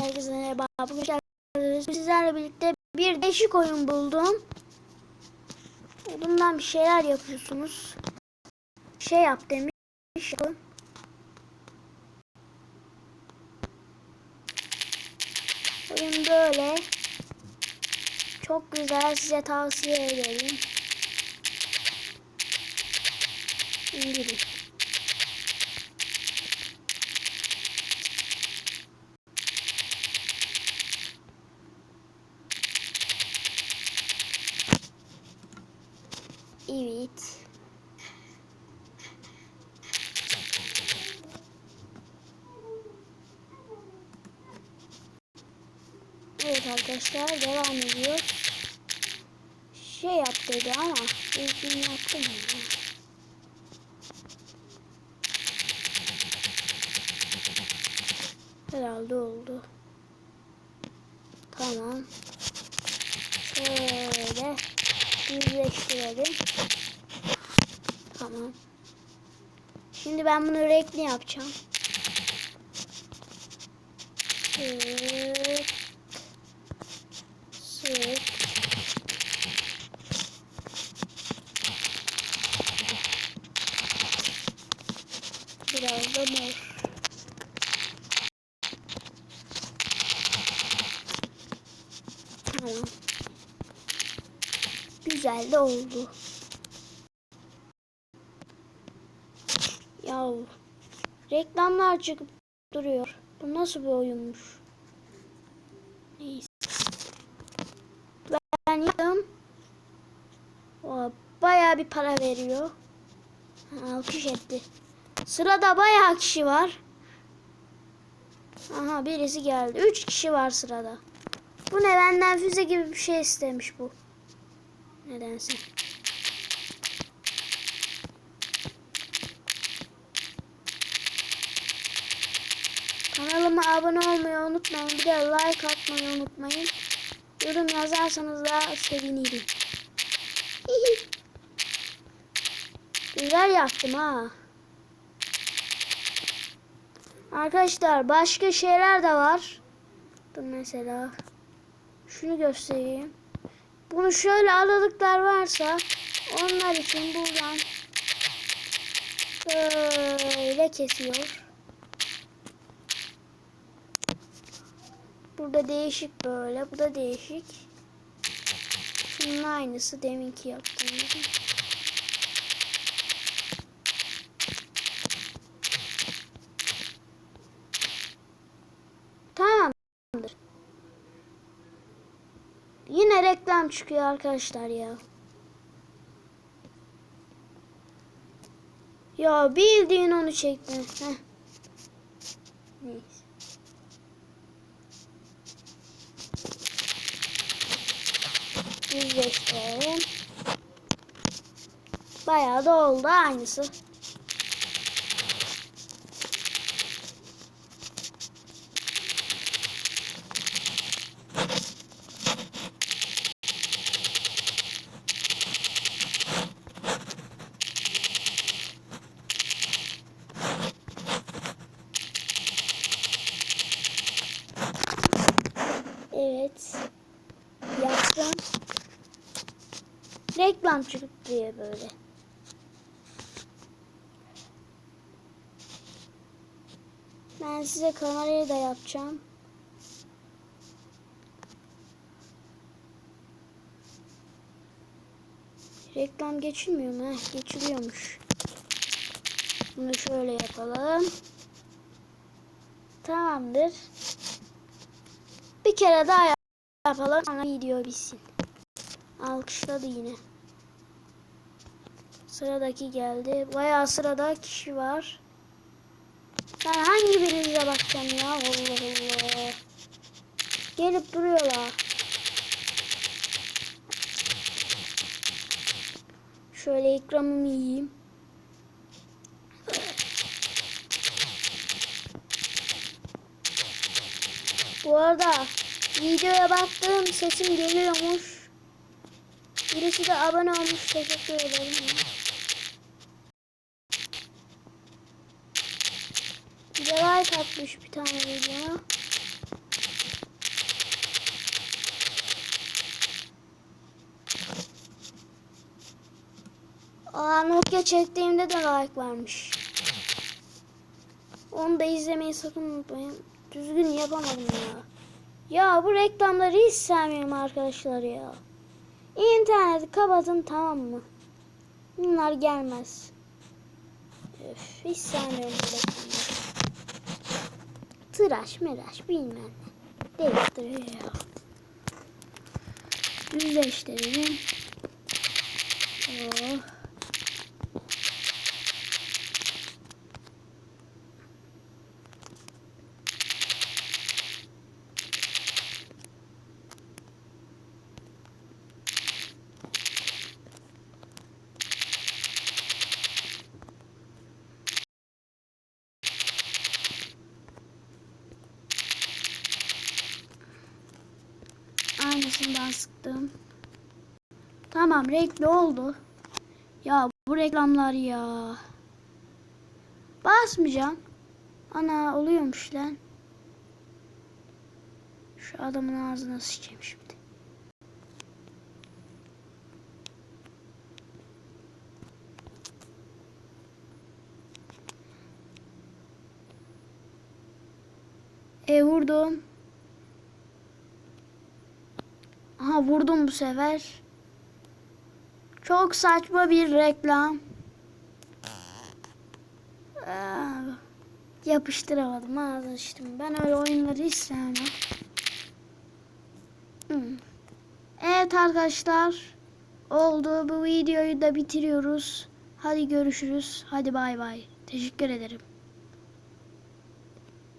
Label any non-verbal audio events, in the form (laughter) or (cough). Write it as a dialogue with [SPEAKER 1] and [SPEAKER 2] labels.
[SPEAKER 1] Herkese merhaba. Bugün. Sizlerle birlikte bir değişik oyun buldum. Bundan bir şeyler yapıyorsunuz. Şey yap demiş. Oyun böyle. Çok güzel size tavsiye ederim. İndirin. Evet. Evet arkadaşlar devam ediyor. Şey yap dedi ama ilgini yaptım ya. Herhalde oldu. Tamam. Şöyle yüzleştirelim. Tamam. Şimdi ben bunu renkli yapacağım. Sık. Sık. Biraz da mor. Tamam. Güzel de oldu. Yahu. Reklamlar çıkıp duruyor. Bu nasıl bir oyunmuş? Neyse. Ben yaptım. O bayağı bir para veriyor. Ha, Alkış etti. Sırada bayağı kişi var. Aha birisi geldi. Üç kişi var sırada. Bu ne benden füze gibi bir şey istemiş bu. Nedense. Kanalıma abone olmayı unutmayın. Bir de like atmayı unutmayın. Yorum yazarsanız da sevinirim. (laughs) Güzel yaptım ha. Arkadaşlar başka şeyler de var. Mesela. Şunu göstereyim. Bunu şöyle aralıklar varsa onlar için buradan böyle kesiyor. Burada değişik böyle. Bu da değişik. Şunun aynısı deminki yaptığım gibi. Tamamdır. Yine reklam çıkıyor arkadaşlar ya. Ya bildiğin onu çekti. Heh. Neyse. Yüzleştirelim. Bayağı da oldu aynısı. Evet. Yaptım. Reklam çıkıp diye böyle. Ben size kamerayı da yapacağım. Reklam geçilmiyor mu? Heh, geçiliyormuş. Bunu şöyle yapalım. Tamamdır. Bir kere daha yapalım. Sonra video bitsin. Alkışladı yine. Sıradaki geldi. Bayağı sırada kişi var. Ben hangi birinize bakacağım ya? Allah Allah. Gelip duruyorlar. Şöyle ikramımı yiyeyim. Bu arada Videoya baktım sesim geliyormuş. Birisi de abone olmuş. Teşekkür ederim. Bir de like atmış bir tane videoma. Aa Nokia çektiğimde de like varmış. Onu da izlemeyi sakın unutmayın. Düzgün yapamadım ya. Ya bu reklamları hiç sevmiyorum arkadaşlar ya. İnterneti kapatın tamam mı? Bunlar gelmez. Öf, hiç sevmiyorum bu reklamları. Tıraş meraş bilmem ne. Değiştiriyor ya. Düzleştirelim. Aynısından sıktım. Tamam renkli oldu. Ya bu reklamlar ya. Basmayacağım. Ana oluyormuş lan. Şu adamın ağzına sıçayım şimdi. E vurdum. Vurdum bu sefer. Çok saçma bir reklam. Yapıştıramadım ağzını açtım. Ben öyle oyunları hiç sevmem. Hmm. Evet arkadaşlar. Oldu. Bu videoyu da bitiriyoruz. Hadi görüşürüz. Hadi bay bay. Teşekkür ederim.